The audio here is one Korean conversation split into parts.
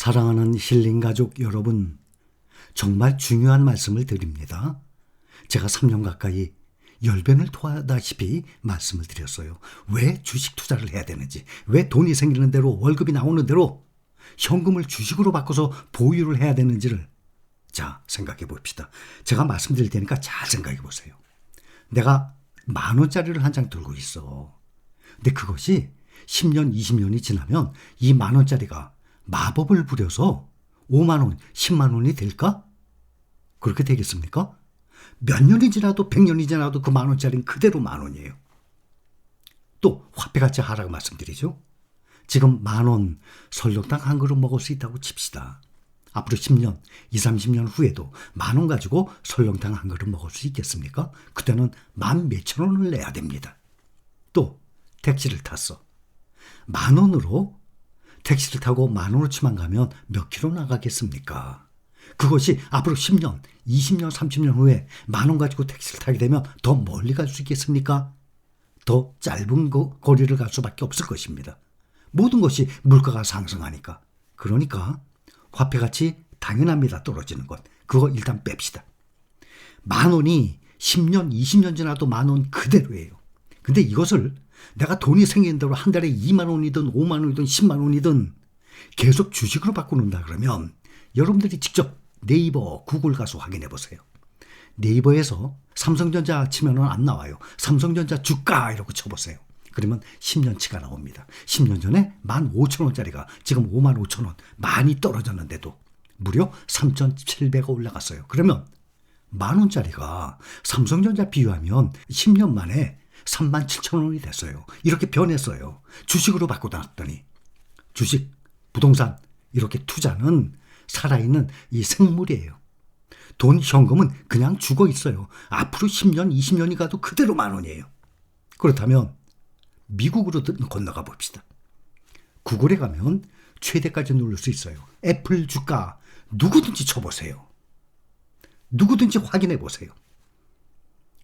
사랑하는 힐링 가족 여러분, 정말 중요한 말씀을 드립니다. 제가 3년 가까이 열변을 토하다시피 말씀을 드렸어요. 왜 주식 투자를 해야 되는지, 왜 돈이 생기는 대로 월급이 나오는 대로 현금을 주식으로 바꿔서 보유를 해야 되는지를 자, 생각해 봅시다. 제가 말씀드릴 테니까 잘 생각해 보세요. 내가 만 원짜리를 한 장 들고 있어. 근데 그것이 10년, 20년이 지나면 이 만 원짜리가 마법을 부려서 5만 원, 10만 원이 될까? 그렇게 되겠습니까? 몇 년이 지나도 100년이 지나도 그 만 원짜리는 그대로 만 원이에요. 또 화폐가치 하락 말씀드리죠. 지금 만원 설렁탕 한 그릇 먹을 수 있다고 칩시다. 앞으로 10년, 20, 30년 후에도 만 원 가지고 설렁탕 한 그릇 먹을 수 있겠습니까? 그때는 만 몇천 원을 내야 됩니다. 또 택시를 탔어. 만 원으로 택시를 타고 만 원어치만 가면 몇 킬로 나가겠습니까? 그것이 앞으로 10년, 20년, 30년 후에 만 원 가지고 택시를 타게 되면 더 멀리 갈 수 있겠습니까? 더 짧은 거, 거리를 갈 수밖에 없을 것입니다. 모든 것이 물가가 상승하니까. 그러니까 화폐 가치 당연합니다. 떨어지는 것. 그거 일단 뺍시다. 만 원이 10년, 20년 지나도 만 원 그대로예요. 근데 이것을 내가 돈이 생기는 대로 한 달에 2만 원이든 5만 원이든 10만 원이든 계속 주식으로 바꾸는다 그러면 여러분들이 직접 네이버, 구글 가서 확인해 보세요. 네이버에서 삼성전자 치면은 안 나와요. 삼성전자 주가 이러고 쳐보세요. 그러면 10년치가 나옵니다. 10년 전에 15,000원짜리가 지금 55,000원 많이 떨어졌는데도 무려 3,700원 올라갔어요. 그러면 만원짜리가 삼성전자 비유하면 10년 만에 37,000원이 됐어요. 이렇게 변했어요. 주식으로 바꿔놨더니 주식, 부동산 이렇게 투자는 살아있는 이 생물이에요. 돈 현금은 그냥 죽어 있어요. 앞으로 10년, 20년이 가도 그대로 만 원이에요. 그렇다면 미국으로 건너가 봅시다. 구글에 가면 최대까지 누를 수 있어요. 애플 주가 누구든지 쳐보세요. 누구든지 확인해 보세요.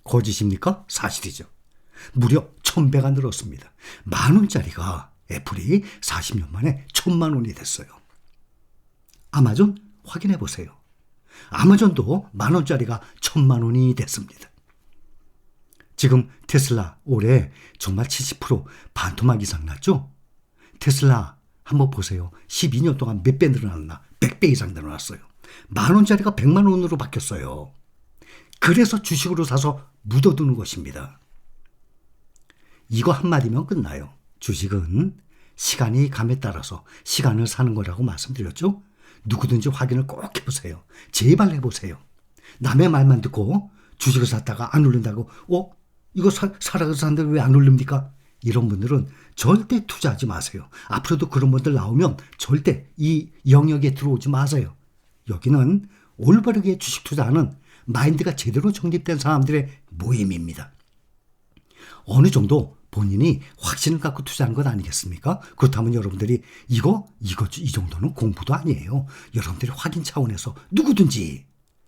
거짓입니까? 사실이죠. 무려 천배가 늘었습니다. 만 원짜리가 애플이 40년 만에 천만 원이 됐어요. 아마존 확인해 보세요. 아마존도 만 원짜리가 천만 원이 됐습니다. 지금 테슬라 올해 정말 70% 반토막 이상 났죠? 테슬라 한번 보세요. 12년 동안 몇 배 늘어났나? 100배 이상 늘어났어요. 만 원짜리가 100만 원으로 바뀌었어요. 그래서 주식으로 사서 묻어두는 것입니다. 이거 한마디면 끝나요. 주식은 시간이 감에 따라서 시간을 사는 거라고 말씀드렸죠? 누구든지 확인을 꼭 해보세요. 제발 해보세요. 남의 말만 듣고 주식을 샀다가 안 오른다고, 어? 이거 사, 사라고 샀는데 왜 안 올립니까? 이런 분들은 절대 투자하지 마세요. 앞으로도 그런 분들 나오면 절대 이 영역에 들어오지 마세요. 여기는 올바르게 주식 투자하는 마인드가 제대로 정립된 사람들의 모임입니다. 어느 정도 본인이 확신을 갖고 투자하는 것 아니겠습니까? 그렇다면 여러분들이 이거, 이거, 이 정도는 공부도 아니에요. 여러분들이 확인 차원에서 누구든지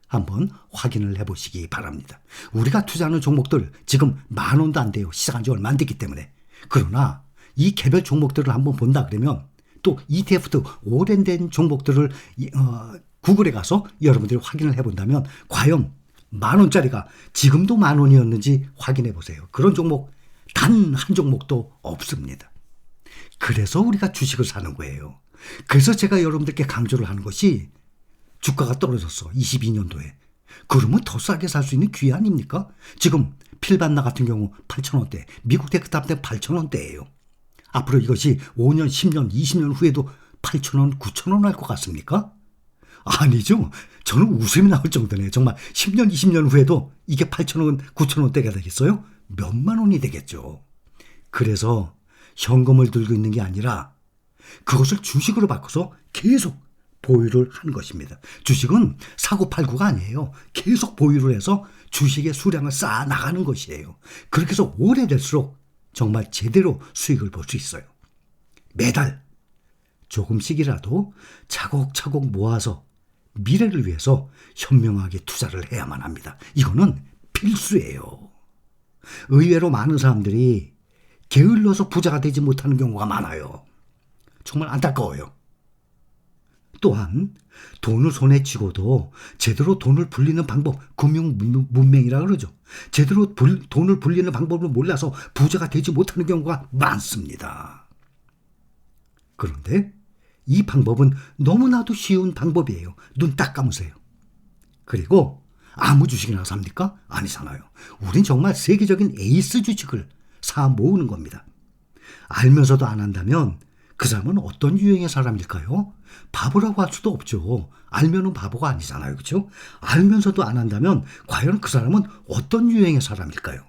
한번 확인을 해보시기 바랍니다. 우리가 투자하는 종목들 지금 만 원도 안 돼요. 시작한 지 얼마 안 됐기 때문에. 그러나 이 개별 종목들을 한번 본다 그러면 또 ETF도 오랜된 종목들을 어, 구글에 가서 여러분들이 확인을 해본다면 과연 만 원짜리가 지금도 만 원이었는지 확인해 보세요. 그런 종목 단 한 종목도 없습니다. 그래서 우리가 주식을 사는 거예요. 그래서 제가 여러분들께 강조를 하는 것이 주가가 떨어졌어. 22년도에. 그러면 더 싸게 살 수 있는 기회 아닙니까? 지금 필반나 같은 경우 8천원대, 미국 데크탑 때 8천원대예요. 앞으로 이것이 5년, 10년, 20년 후에도 8천원, 9천원 할 것 같습니까? 아니죠. 저는 웃음이 나올 정도네요. 정말 10년, 20년 후에도 이게 8천원, 9천원대가 되겠어요? 몇만 원이 되겠죠. 그래서 현금을 들고 있는 게 아니라 그것을 주식으로 바꿔서 계속 보유를 하는 것입니다. 주식은 사고 팔고가 아니에요. 계속 보유를 해서 주식의 수량을 쌓아 나가는 것이에요. 그렇게 해서 오래될수록 정말 제대로 수익을 볼 수 있어요. 매달 조금씩이라도 차곡차곡 모아서 미래를 위해서 현명하게 투자를 해야만 합니다. 이거는 필수예요. 의외로 많은 사람들이 게을러서 부자가 되지 못하는 경우가 많아요. 정말 안타까워요. 또한 돈을 손에 쥐고도 제대로 돈을 불리는 방법, 금융 문- 문맹이라 그러죠. 제대로 불- 돈을 불리는 방법을 몰라서 부자가 되지 못하는 경우가 많습니다. 그런데 이 방법은 너무나도 쉬운 방법이에요. 눈 딱 감으세요. 그리고 아무 주식이나 삽니까? 아니잖아요. 우린 정말 세계적인 에이스 주식을 사 모으는 겁니다. 알면서도 안 한다면 그 사람은 어떤 유형의 사람일까요? 바보라고 할 수도 없죠. 알면은 바보가 아니잖아요. 그렇죠? 알면서도 안 한다면 과연 그 사람은 어떤 유형의 사람일까요?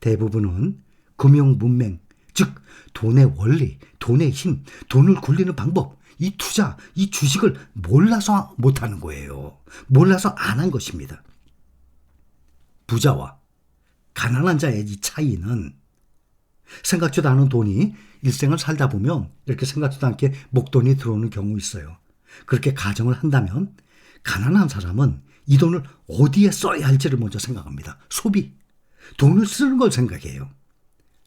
대부분은 금융 문맹, 즉 돈의 원리, 돈의 힘, 돈을 굴리는 방법, 이 투자, 이 주식을 몰라서 못하는 거예요. 몰라서 안 한 것입니다. 부자와 가난한 자의 이 차이는 생각지도 않은 돈이 일생을 살다 보면 이렇게 생각지도 않게 목돈이 들어오는 경우 있어요. 그렇게 가정을 한다면 가난한 사람은 이 돈을 어디에 써야 할지를 먼저 생각합니다. 소비. 돈을 쓰는 걸 생각해요.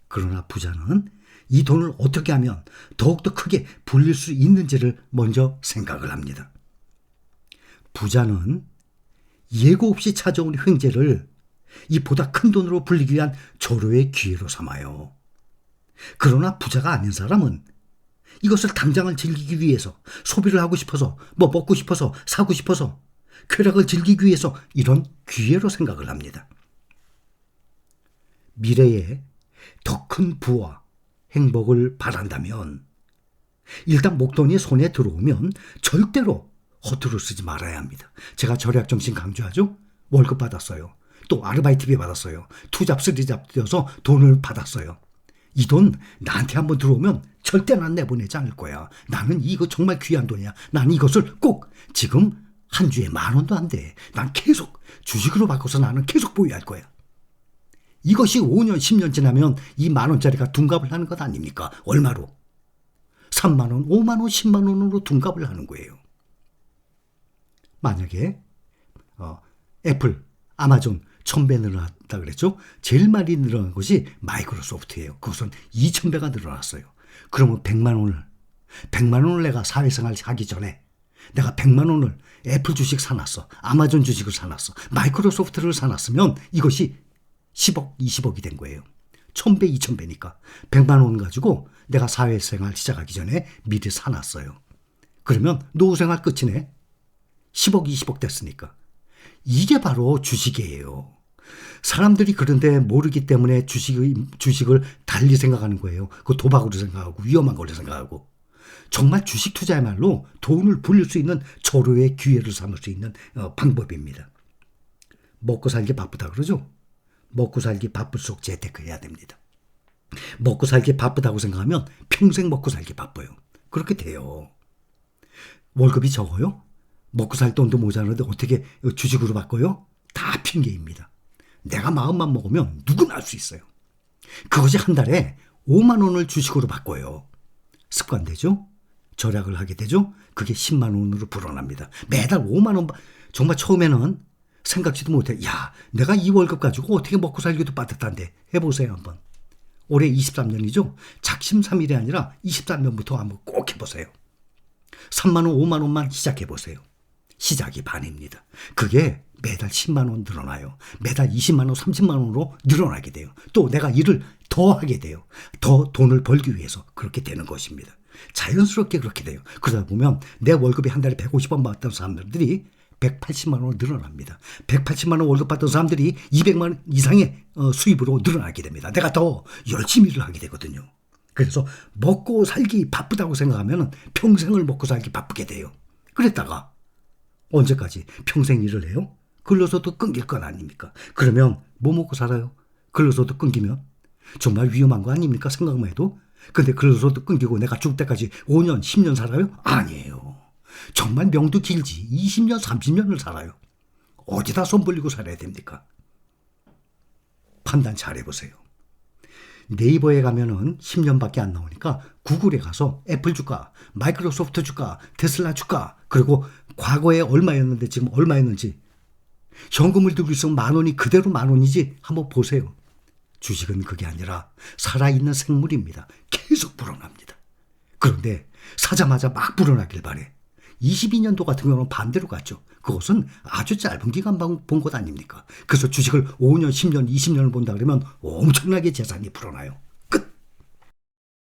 그러나 부자는 이 돈을 어떻게 하면 더욱더 크게 불릴 수 있는지를 먼저 생각을 합니다. 부자는 예고 없이 찾아온 횡재를 이 보다 큰 돈으로 불리기 위한 절호의 기회로 삼아요. 그러나 부자가 아닌 사람은 이것을 당장을 즐기기 위해서 소비를 하고 싶어서 뭐 먹고 싶어서 사고 싶어서 쾌락을 즐기기 위해서 이런 기회로 생각을 합니다. 미래에 더 큰 부와 행복을 바란다면 일단 목돈이 손에 들어오면 절대로 허투루 쓰지 말아야 합니다. 제가 절약 정신 강조하죠. 월급 받았어요. 또 아르바이트비 받았어요. 투잡 쓰리잡 뛰어서 돈을 받았어요. 이 돈 나한테 한번 들어오면 절대 난 내보내지 않을 거야. 나는 이거 정말 귀한 돈이야. 난 이것을 꼭 지금 한 주에 만 원도 안 돼. 난 계속 주식으로 바꿔서 나는 계속 보유할 거야. 이것이 5년, 10년 지나면 이 만 원짜리가 둔갑을 하는 것 아닙니까? 얼마로? 3만 원, 5만 원, 10만 원으로 둔갑을 하는 거예요. 만약에 어, 애플, 아마존 천배 늘어났다 그랬죠? 제일 많이 늘어난 것이 마이크로소프트예요. 그것은 2천 배가 늘어났어요. 그러면 100만 원을 100만 원을 내가 사회생활 하기 전에 내가 100만 원을 애플 주식 사놨어. 아마존 주식을 사놨어. 마이크로소프트를 사놨으면 이것이 10억, 20억이 된 거예요. 1000배, 2000배니까. 100만 원 가지고 내가 사회생활 시작하기 전에 미리 사놨어요. 그러면 노후생활 끝이네. 10억, 20억 됐으니까. 이게 바로 주식이에요. 사람들이 그런데 모르기 때문에 주식의, 주식을 달리 생각하는 거예요. 그 도박으로 생각하고 위험한 걸로 생각하고. 정말 주식 투자야말로 돈을 불릴 수 있는 절호의 기회를 삼을 수 있는 어, 방법입니다. 먹고 살기 바쁘다 그러죠? 먹고 살기 바쁠수록 재테크해야 됩니다. 먹고 살기 바쁘다고 생각하면 평생 먹고 살기 바빠요. 그렇게 돼요. 월급이 적어요? 먹고 살 돈도 모자라는데 어떻게 주식으로 바꿔요? 다 핑계입니다. 내가 마음만 먹으면 누구나 할 수 있어요. 그것이 한 달에 5만 원을 주식으로 바꿔요. 습관되죠? 절약을 하게 되죠? 그게 10만 원으로 불어납니다. 매달 5만 원, 정말 처음에는 생각지도 못해. 야, 내가 이 월급 가지고 어떻게 먹고 살기도 빠듯한데. 해보세요, 한번. 올해 23년이죠? 작심삼일이 아니라 23년부터 한번 꼭 해보세요. 3만 원, 5만 원만 시작해 보세요. 시작이 반입니다. 그게 매달 10만 원 늘어나요. 매달 20만 원, 30만 원으로 늘어나게 돼요. 또 내가 일을 더 하게 돼요. 더 돈을 벌기 위해서 그렇게 되는 것입니다. 자연스럽게 그렇게 돼요. 그러다 보면 내 월급이 한 달에 150원 받던 사람들이 180만 원으로 늘어납니다. 180만 원 월급 받던 사람들이 200만 원 이상의 어, 수입으로 늘어나게 됩니다. 내가 더 열심히 일을 하게 되거든요. 그래서 먹고 살기 바쁘다고 생각하면 평생을 먹고 살기 바쁘게 돼요. 그랬다가 언제까지 평생 일을 해요? 글로서도 끊길 건 아닙니까? 그러면 뭐 먹고 살아요? 글로서도 끊기면 정말 위험한 거 아닙니까? 생각만 해도. 근데 글로서도 끊기고 내가 죽을 때까지 5년, 10년 살아요? 아니에요. 정말 명도 길지 20년, 30년을 살아요. 어디다 손 벌리고 살아야 됩니까? 판단 잘 해보세요. 네이버에 가면은 10년밖에 안 나오니까 구글에 가서 애플 주가, 마이크로소프트 주가, 테슬라 주가, 그리고 과거에 얼마였는데 지금 얼마였는지 현금을 들고 있으면 만 원이 그대로 만 원이지 한번 보세요. 주식은 그게 아니라 살아있는 생물입니다. 계속 불어납니다. 그런데 사자마자 막 불어나길 바래. 22년도 같은 경우는 반대로 갔죠. 그것은 아주 짧은 기간 본 것 아닙니까? 그래서 주식을 5년, 10년, 20년을 본다 그러면 엄청나게 재산이 불어나요.